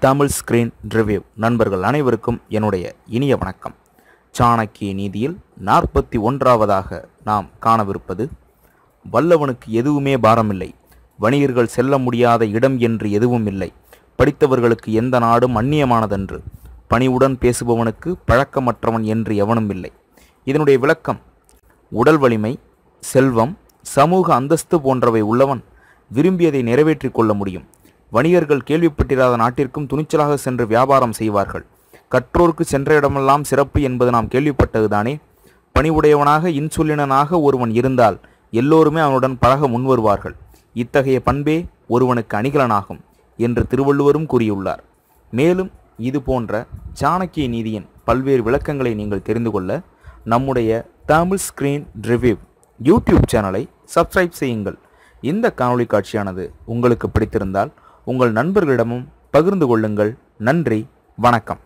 Tamil screen review நண்பர்கள் அனைவருக்கும் என்னுடைய இனிய வணக்கம். சாணக்கிய நீதியில் நாற்பத்தி ஒன்றாவதாக நாம் காணவிருப்பது வல்லவனுக்கு எதுவுமே பாரமில்லை. வணிகர்கள் செல்ல முடியாத இடம் என்று எதுவும் இல்லை. படித்தவர்களுக்கு எந்த நாடும் அந்நியமானதன்று. பணிவுடன் பேசுபவனுக்கு பழக்கமற்றவன் என்று எவனும் இல்லை. இதனுடைய விளக்கம் உடல் வலிமை செல்வம் சமூக அந்தஸ்து போன்றவை உள்ளவன் விரும்பியதை நிறைவேற்றிக் கொள்ள முடியும். வணிகர்கள் கேள்விப்பட்டிராத நாட்டிற்கும் துணிச்சலாக சென்று வியாபாரம் செய்வார்கள். கற்றோருக்கு சென்ற இடமெல்லாம் சிறப்பு என்பது நாம் கேள்விப்பட்டதுதானே? பணிவுடையவனாக இன்சுலினனாக ஒருவன் இருந்தால் எல்லோருமே அவனுடன் பழக முன்வருவார்கள். இத்தகைய பண்பே ஒருவனுக்கு அணிகலனாகும் என்று திருவள்ளுவரும் கூறியுள்ளார். மேலும் இது போன்ற சாணக்கிய நீதியின் பல்வேறு விளக்கங்களை நீங்கள் தெரிந்து கொள்ள நம்முடைய தமிழ் ஸ்கிரீன் ரிவ்யூ யூடியூப் சேனலை சப்ஸ்கிரைப் செய்யுங்கள். இந்த காணொளி காட்சியானது உங்களுக்கு பிடித்திருந்தால் உங்கள் நண்பர்களிடமும் பகிர்ந்து கொள்ளுங்கள். நன்றி. வணக்கம்.